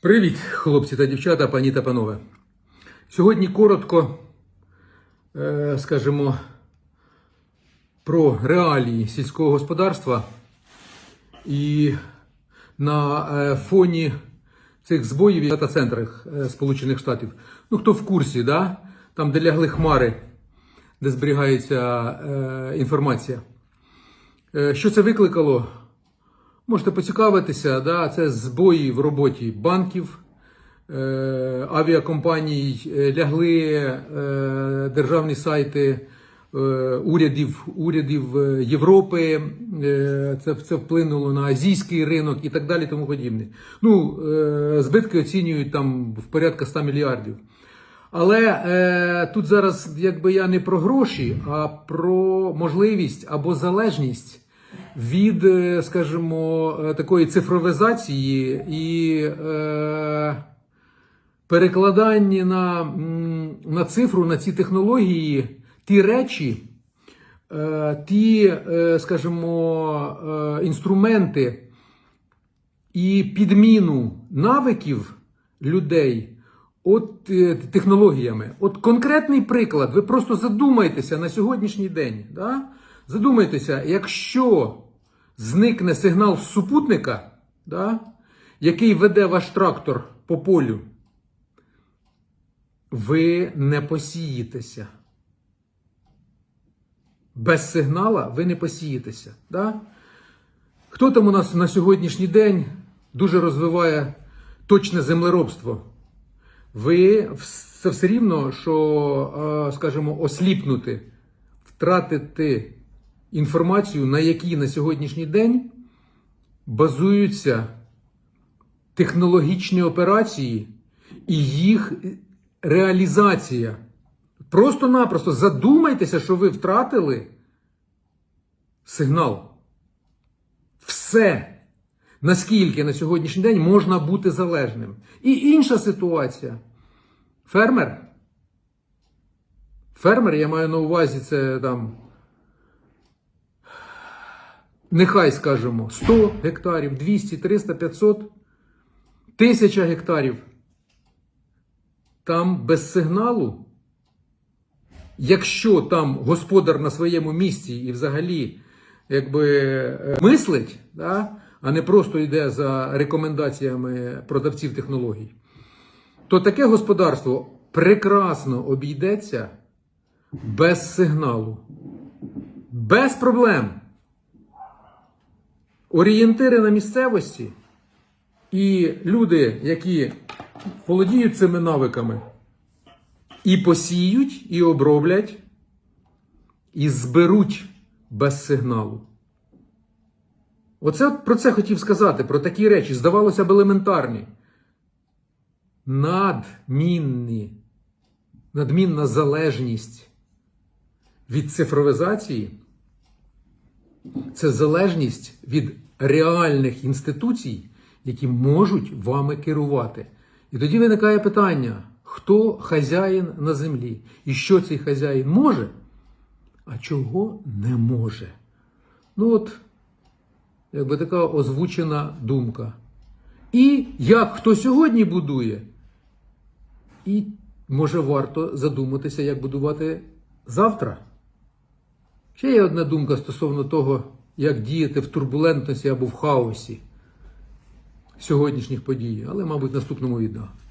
Привіт, хлопці та дівчата, пані та панове. Сьогодні коротко, е, скажімо, про реалії сільського господарства і на е, фоні цих збоїв в дата-центрах е, Сполучених Штатів. Ну, хто в курсі, да? там, де лягли хмари, де зберігається інформація. Що це викликало? Можете поцікавитися, да, це збої в роботі банків, е, авіакомпаній, е, лягли е, державні сайти е, урядів, урядів е, Європи, е, це, це вплинуло на азійський ринок і так далі. Тому подібне. Ну, е, збитки оцінюють там в порядку 100 мільярдів. Але е, тут зараз якби я не про гроші, а про можливість або залежність від, е, скажімо, е, такої цифровізації і е, перекладання на, на цифру, на ці технології, ті речі, е, ті, скажімо, інструменти і підміну навиків людей. От технологіями. От конкретний приклад, ви просто задумайтеся на сьогоднішній день. Да? Задумайтеся, якщо зникне сигнал з супутника, да, який веде ваш трактор по полю, ви не посієтеся. Без сигнала ви не посієтеся. Да? Хто там у нас на сьогоднішній день дуже розвиває точне землеробство? Ви це все рівно, що, е, скажімо, осліпнути, втратити інформацію, на якій на сьогоднішній день базуються технологічні операції і їх реалізація. Просто-напросто задумайтеся, що ви втратили сигнал. Все. Наскільки на сьогоднішній день можна бути залежним. І інша ситуація. Фермер. Фермер, я маю на увазі, це там. Нехай скажемо 100 гектарів, 200, 300, 500, 1000 гектарів. Там без сигналу, якщо там господар на своєму місці і взагалі якби е, мислить, да, а не просто йде за рекомендаціями продавців технологій, то таке господарство прекрасно обійдеться без сигналу, без проблем. Орієнтири на місцевості і люди, які володіють цими навиками, і посіють, і оброблять, і зберуть без сигналу. Оце про це хотів сказати, про такі речі, здавалося б, елементарні. Надмінні, надмінна залежність від цифровізації це залежність від реальних інституцій, які можуть вами керувати. І тоді виникає питання: хто хазяїн на землі? І що цей хазяїн може, а чого не може? Ну от, якби така озвучена думка. І як хто сьогодні будує, і може варто задуматися, як будувати завтра. Ще є одна думка стосовно того, як діяти в турбулентності або в хаосі сьогоднішніх подій, але, мабуть, в наступному відео.